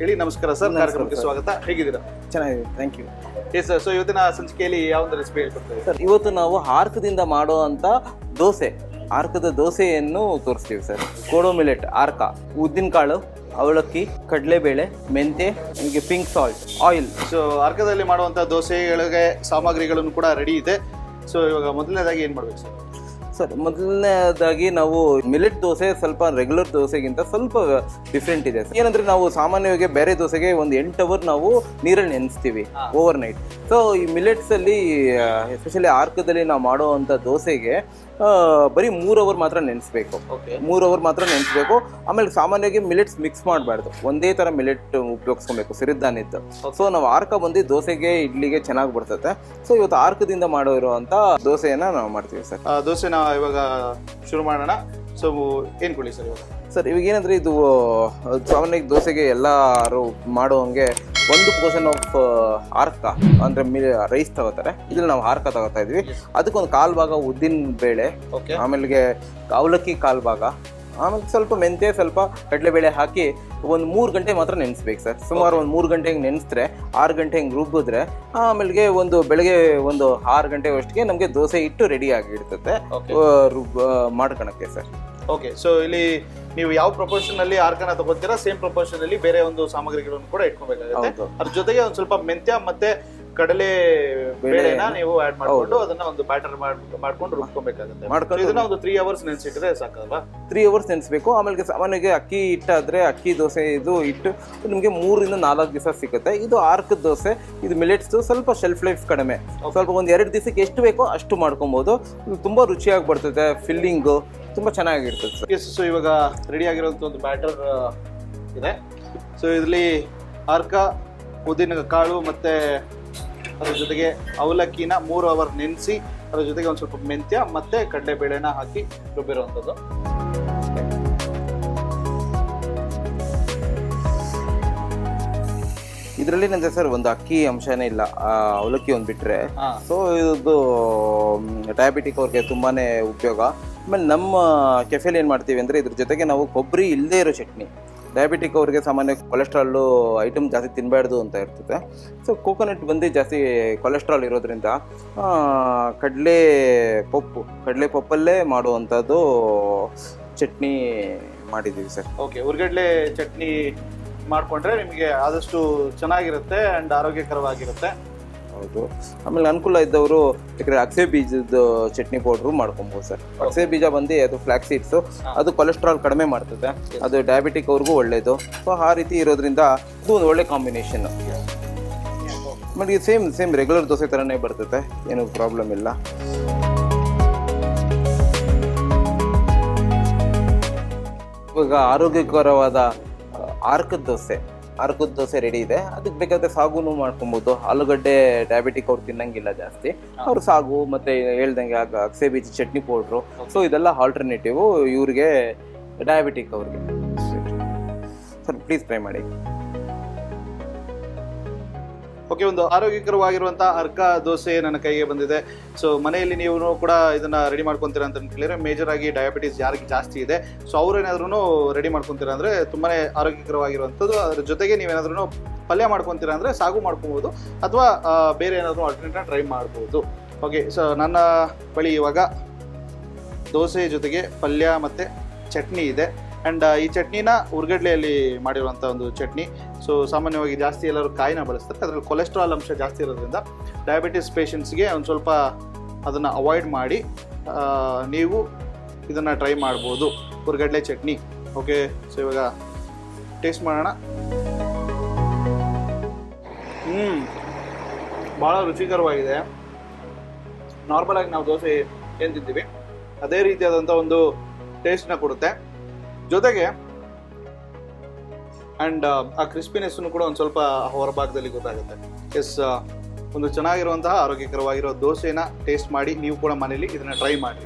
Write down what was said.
ಹೇಳಿ ನಮಸ್ಕಾರ ಸರ್ ಕಾರ್ಯಕ್ರಮಕ್ಕೆ ಸ್ವಾಗತ. ಹೇಗಿದ್ದೀರಾ? ಚೆನ್ನಾಗಿದೆ thank you yes sir so ಇವತ್ತಿನ ಸಂಚಿಕೆಯಲ್ಲಿ ಯಾವ ಒಂದು ರೆಸಿಪಿ ಹೇಳ್ಕೊಡ್ತಾರೆ ಸರ್ ಇವತ್ತು ನಾವು ಆರ್ಕದಿಂದ ಮಾಡುವಂಥ ದೋಸೆ ಆರ್ಕದ ದೋಸೆಯನ್ನು ತೋರಿಸ್ತೀವಿ ಸರ್. ಕೋಡೋ ಮಿಲೆಟ್ ಆರ್ಕ ಉದ್ದಿನಕಾಳು ಅವಲಕ್ಕಿ ಕಡಲೆಬೇಳೆ ಮೆಂತೆ ನಿಮಗೆ ಪಿಂಕ್ ಸಾಲ್ಟ್ ಆಯಿಲ್ ಸೊ ಅರ್ಕದಲ್ಲಿ ಮಾಡುವಂಥ ದೋಸೆಗಳಿಗೆ ಸಾಮಗ್ರಿಗಳನ್ನು ಕೂಡ ರೆಡಿ ಇದೆ. ಸೊ ಇವಾಗ ಮೊದಲನೇದಾಗಿ ಏನು ಮಾಡಬೇಕು ಸರ್? ಸರ್ ಮೊದಲನೇದಾಗಿ ನಾವು ಮಿಲೆಟ್ ದೋಸೆ ಸ್ವಲ್ಪ ರೆಗ್ಯುಲರ್ ದೋಸೆಗಿಂತ ಸ್ವಲ್ಪ ಡಿಫ್ರೆಂಟ್ ಇದೆ ಏನಂದ್ರೆ ನಾವು ಸಾಮಾನ್ಯವಾಗಿ ಬೇರೆ ದೋಸೆಗೆ ಒಂದು ಎಂಟು ಅವರ್ ನಾವು ನೀರಲ್ಲಿ ನೆನೆಸ್ತೀವಿ ಓವರ್ ನೈಟ್ ಸೊ ಈ ಮಿಲೆಟ್ಸ್ ಅಲ್ಲಿ ಎಸ್ಪೆಷಲಿ ಆರ್ಕದಲ್ಲಿ ನಾವು ಮಾಡುವಂಥ ದೋಸೆಗೆ ಬರೀ ಮೂರು ಅವರ್ ಮಾತ್ರ ನೆನೆಸ್ಬೇಕು. ಓಕೆ ಮೂರು ಅವರ್ ಮಾತ್ರ ನೆನೆಸ್ಬೇಕು. ಆಮೇಲೆ ಸಾಮಾನ್ಯವಾಗಿ ಮಿಲೆಟ್ಸ್ ಮಿಕ್ಸ್ ಮಾಡಬಾರ್ದು. ಒಂದೇ ಥರ ಮಿಲೆಟ್ ಉಪಯೋಗಿಸ್ಕೊಬೇಕು ಸಿರಿಧಾನ್ಯದ್ದು ಸೊ ನಾವು ಆರ್ಕ ಬಂದು ದೋಸೆಗೆ ಇಡ್ಲಿಗೆ ಚೆನ್ನಾಗಿ ಬರ್ತದೆ ಸೊ ಇವತ್ತು ಆರ್ಕದಿಂದ ಮಾಡೋ ಇರುವಂತ ದೋಸೆಯನ್ನು ನಾವು ಮಾಡ್ತೀವಿ ಸರ್. ದೋಸೆನ ಇವಾಗ ಶುರು ಮಾಡೋಣ. ಸೊ ಏನು ಕೊಡಿ ಸರ್ ಇವಾಗ? ಸರ್ ಇವಾಗ ಏನಂದ್ರೆ ಇದು ಸಾಮಾನ್ಯವಾಗಿ ದೋಸೆಗೆ ಎಲ್ಲರೂ ಮಾಡುವಂಗೆ ಒಂದು ಪೋರ್ಷನ್ ಆಫ್ ಆರ್ಕ ಅಂದ್ರೆ ಮಿ ರೈಸ್ ತಗೋತಾರೆ. ಇದ್ರಲ್ಲಿ ನಾವು ಆರ್ಕ ತಗೋತಾ ಇದ್ವಿ. ಅದಕ್ಕೊಂದು ಕಾಲು ಭಾಗ ಉದ್ದಿನ ಬೇಳೆ ಓಕೆ ಆಮೇಲೆ ಅವಲಕ್ಕಿ ಕಾಲು ಭಾಗ ಆಮೇಲೆ ಸ್ವಲ್ಪ ಮೆಂತೆ ಸ್ವಲ್ಪ ಕಡಲೆಬೇಳೆ ಹಾಕಿ ಒಂದು ಮೂರು ಗಂಟೆ ಮಾತ್ರ ನೆನೆಸ್ಬೇಕು ಸರ್. ಸುಮಾರು ಒಂದು ಮೂರು ಗಂಟೆಗೆ ನೆನೆಸಿದ್ರೆ ಆರು ಗಂಟೆ ಹಿಂಗೆ ರುಬ್ಬಿದ್ರೆ ಆಮೇಲೆ ಒಂದು ಬೆಳಗ್ಗೆ ಒಂದು ಆರು ಗಂಟೆ ಅಷ್ಟಿಗೆ ನಮಗೆ ದೋಸೆ ಇಟ್ಟು ರೆಡಿ ಆಗಿರ್ತದೆ. ರುಬ್ಬ ಆ, ರುಬ್ ಮಾಡ್ಕೊಳಕ್ಕೆ ಸರ್. ಓಕೆ ಸೊ ಇಲ್ಲಿ ನೀವು ಯಾವ ಪ್ರಪೋರ್ಷನ್ ಅಲ್ಲಿ ಆರ್ಕನ ತಗೋತೀರಾ ಸೇಮ್ ಪ್ರಪೋರ್ಷನ್ ಅಲ್ಲಿ ಬೇರೆ ಒಂದು ಸಾಮಗ್ರಿಗಳನ್ನು ಕೂಡ ಇಟ್ಕೋಬೇಕಾಗುತ್ತೆ. ಅದ್ರ ಜೊತೆಗೆ ಒಂದು ಸ್ವಲ್ಪ ಮೆಂತ್ಯ ಮತ್ತೆ ಕಡಲೆ ಬೇಳೆನ ನೀವು ಆಡ್ ಮಾಡ್ಕೊಂಡು ಅದನ್ನ ಒಂದು ಬ್ಯಾಟರ್ ಮಾಡ್ಕೊಂಡು ರುಬ್ಕೊಬೇಕಾಗುತ್ತೆ. ಮಾಡ್ಕೊಂಡು- ಇದನ್ನ ಒಂದು ತ್ರೀ ಅವರ್ಸ್ ನೆನ್ಸಿಟ್ರೆ ಸಾಕಲ್ವಾ? ತ್ರೀ ಅವರ್ಸ್ ನೆನೆಸ್ಬೇಕು. ಆಮೇಲೆ ಸಾಮಾನ್ಯವಾಗಿ ಅಕ್ಕಿ ಹಿಟ್ಟಾದ್ರೆ ಅಕ್ಕಿ ದೋಸೆ ಇದು ಹಿಟ್ಟು ನಿಮಗೆ ಮೂರರಿಂದ ನಾಲ್ಕು ದಿವಸ ಸಿಗುತ್ತೆ. ಇದು ಆರ್ಕದ ದೋಸೆ ಇದು ಮಿಲೆಟ್ಸ್ ಸ್ವಲ್ಪ ಶೆಲ್ಫ್ ಲೈಫ್ ಕಡಿಮೆ. ಸ್ವಲ್ಪ ಒಂದು ಎರಡು ದಿವಸಕ್ಕೆ ಎಷ್ಟು ಬೇಕೋ ಅಷ್ಟು ಮಾಡ್ಕೊಬಹುದು ತುಂಬಾ ರುಚಿಯಾಗಿ ಬರ್ತದೆ ಫಿಲ್ಲಿಂಗು ತುಂಬಾ ಚೆನ್ನಾಗಿರ್ತದೆ. ಸೊ ಇವಾಗ ರೆಡಿ ಆಗಿರೋಂಥ ಒಂದು ಬ್ಯಾಟರ್ ಇದೆ. ಸೊ ಇದರಲ್ಲಿ ಆರ್ಕ ಉದ್ದಿನ ಕಾಳು ಮತ್ತೆ ಅದ್ರ ಜೊತೆಗೆ ಅವಲಕ್ಕಿನ ಮೂರು ಅವರ್ ನೆನೆಸಿ ಅದ್ರ ಜೊತೆಗೆ ಒಂದು ಸ್ವಲ್ಪ ಮೆಂತ್ಯ ಮತ್ತೆ ಕಡಲೆ ಬೇಳೆನ ಹಾಕಿ ರುಬ್ಬಿರುವಂಥದ್ದು. ಇದರಲ್ಲಿ ನನ್ನ ಸರ್ ಒಂದು ಅಕ್ಕಿ ಅಂಶನೇ ಇಲ್ಲ ಅವಲಕ್ಕಿ ಒಂದು ಬಿಟ್ರೆ. ಹಾ. ಸೊ ಇದು ಡಯಾಬಿಟಿಕ್ ಅವ್ರಿಗೆ ತುಂಬಾನೇ ಉಪಯೋಗ. ಆಮೇಲೆ ನಮ್ಮ ಕೆಫೆಲಿ ಏನು ಮಾಡ್ತೀವಿ ಅಂದರೆ ಇದ್ರ ಜೊತೆಗೆ ನಾವು ಕೊಬ್ಬರಿ ಇಲ್ಲದೇ ಇರೋ ಚಟ್ನಿ. ಡಯಾಬಿಟಿಕ್ ಅವರಿಗೆ ಸಾಮಾನ್ಯ ಕೊಲೆಸ್ಟ್ರಾಲು ಐಟಮ್ ಜಾಸ್ತಿ ತಿನ್ನಬಾರ್ದು ಅಂತ ಇರ್ತದೆ. ಸೊ ಕೋಕೋನಟ್ ಬಂದು ಜಾಸ್ತಿ ಕೊಲೆಸ್ಟ್ರಾಲ್ ಇರೋದ್ರಿಂದ ಕಡಲೆ ಪಪ್ಪು, ಕಡಲೆ ಪಪ್ಪಲ್ಲೇ ಮಾಡುವಂಥದ್ದು ಚಟ್ನಿ ಮಾಡಿದ್ದೀವಿ ಸರ್. ಓಕೆ ಉರ್ಗಡ್ಲೆ ಚಟ್ನಿ ಮಾಡಿಕೊಂಡ್ರೆ ನಿಮಗೆ ಆದಷ್ಟು ಚೆನ್ನಾಗಿರುತ್ತೆ ಆ್ಯಂಡ್ ಆರೋಗ್ಯಕರವಾಗಿರುತ್ತೆ. ಹೌದು. ಆಮೇಲೆ ಅನುಕೂಲ ಇದ್ದವರು ಯಾಕಂದ್ರೆ ಅಕ್ಸೆ ಬೀಜದ ಚಟ್ನಿ ಪೌಡ್ರು ಮಾಡ್ಕೊಬೋದು ಸರ್. ಅಕ್ಸೆ ಬೀಜ ಬಂದು ಅದು ಫ್ಲಾಕ್ ಸೀಡ್ಸು ಅದು ಕೊಲೆಸ್ಟ್ರಾಲ್ ಕಡಿಮೆ ಮಾಡ್ತದೆ. ಅದು ಡಯಾಬಿಟಿಕ್ ಅವ್ರಿಗೂ ಒಳ್ಳೇದು. ಸೊ ಆ ರೀತಿ ಇರೋದ್ರಿಂದ ಇದು ಒಂದು ಒಳ್ಳೆ ಕಾಂಬಿನೇಷನ್ ಆಮೇಲೆ ಇದು ಸೇಮ್ ಸೇಮ್ ರೆಗ್ಯುಲರ್ ದೋಸೆ ಥರನೇ ಬರ್ತದೆ. ಏನು ಪ್ರಾಬ್ಲಮ್ ಇಲ್ಲ. ಇವಾಗ ಆರೋಗ್ಯಕರವಾದ ಆರ್ಕದ ದೋಸೆ. ಆರ್ಕದ ದೋಸೆ ರೆಡಿ ಇದೆ. ಅದಕ್ಕೆ ಬೇಕಾದ್ರೆ ಸಾಗುನು ಮಾಡ್ಕೊಬೋದು. ಆಲೂಗಡ್ಡೆ ಡಯಾಬಿಟಿಕ್ ಅವ್ರು ತಿನ್ನಂಗಿಲ್ಲ ಜಾಸ್ತಿ. ಅವ್ರು ಸಾಗು ಮತ್ತೆ ಹೇಳ್ದಂಗೆ ಆಗ ಅಕ್ಸೆ ಬೀಜ ಚಟ್ನಿ ಪೌಡ್ರು ಸೊ ಇದೆಲ್ಲ ಆಲ್ಟರ್ನೇಟಿವ್ ಇವ್ರಿಗೆ ಡಯಾಬಿಟಿಕ್ ಅವ್ರಿಗೆ. ಸರ್. ಪ್ಲೀಸ್ ಟ್ರೈ ಮಾಡಿ. ಓಕೆ, ಒಂದು ಆರೋಗ್ಯಕರವಾಗಿರುವಂತಹ ಅರ್ಕ ದೋಸೆ ನನ್ನ ಕೈಗೆ ಬಂದಿದೆ. ಸೊ ಮನೆಯಲ್ಲಿ ನೀವು ಕೂಡ ಇದನ್ನ ರೆಡಿ ಮಾಡ್ಕೊಂತೀರ ಅಂತ ಕೇಳಿದ್ರೆ ಮೇಜರ್ ಆಗಿ ಡಯಾಬಿಟಿಸ್ ಯಾರಿಗೆ ಜಾಸ್ತಿ ಇದೆ. ಸೊ ಅವ್ರೇನಾದ್ರೂ ರೆಡಿ ಮಾಡ್ಕೊಂತೀರ ಅಂದ್ರೆ ತುಂಬಾನೇ ಆರೋಗ್ಯಕರವಾಗಿರುವಂಥದ್ದು. ಅದ್ರ ಜೊತೆಗೆ ನೀವೇನಾದ್ರೂ ಪಲ್ಯ ಮಾಡ್ಕೊಂತೀರಾ ಅಂದ್ರೆ ಸಾಗು ಮಾಡ್ಕೊಬೋದು. ಅಥವಾ ಬೇರೆ ಏನಾದರೂ ಆಲ್ಟರ್ನೇಟ್ನ ಟ್ರೈ ಮಾಡ್ಬೋದು. ಓಕೆ ಸೊ ನನ್ನ ಬಳಿ ಇವಾಗ ದೋಸೆ ಜೊತೆಗೆ ಪಲ್ಯ ಮತ್ತು ಚಟ್ನಿ ಇದೆ. ಆ್ಯಂಡ್ ಈ ಚಟ್ನಿನ ಉರ್ಗಡ್ಲೆಯಲ್ಲಿ ಮಾಡಿರುವಂಥ ಒಂದು ಚಟ್ನಿ. ಸೊ ಸಾಮಾನ್ಯವಾಗಿ ಜಾಸ್ತಿ ಎಲ್ಲರೂ ಕಾಯಿನ ಬಳಸ್ತಾರೆ. ಅದರಲ್ಲಿ ಕೊಲೆಸ್ಟ್ರಾಲ್ ಅಂಶ ಜಾಸ್ತಿ ಇರೋದ್ರಿಂದ ಡಯಾಬಿಟಿಸ್ ಪೇಷಂಟ್ಸ್ಗೆ ಒಂದು ಸ್ವಲ್ಪ ಅದನ್ನು ಅವಾಯ್ಡ್ ಮಾಡಿ ನೀವು ಇದನ್ನು ಟ್ರೈ ಮಾಡ್ಬೋದು. ಉರ್ಗಡ್ಲೆ ಚಟ್ನಿ. ಓಕೆ ಸೊ ಇವಾಗ ಟೇಸ್ಟ್ ಮಾಡೋಣ. ಹ್ಞೂ ಭಾಳ ರುಚಿಕರವಾಗಿದೆ. ನಾರ್ಮಲಾಗಿ ನಾವು ದೋಸೆ ಏನು ತಿಂತೀವಿ? ಅದೇ ರೀತಿಯಾದಂಥ ಒಂದು ಟೇಸ್ಟ್ನ ಕೊಡುತ್ತೆ. ಜೊತೆಗೆ ಆ್ಯಂಡ್ ಆ ಕ್ರಿಸ್ಪಿನೆಸ್ನು ಕೂಡ ಒಂದು ಸ್ವಲ್ಪ ಹೊರಭಾಗದಲ್ಲಿ ಗೊತ್ತಾಗುತ್ತೆ. ಎಸ್ ಒಂದು ಚೆನ್ನಾಗಿರುವಂತಹ ಆರೋಗ್ಯಕರವಾಗಿರೋ ದೋಸೆನ ಟೇಸ್ಟ್ ಮಾಡಿ ನೀವು ಕೂಡ ಮನೇಲಿ ಇದನ್ನ ಟ್ರೈ ಮಾಡಿ.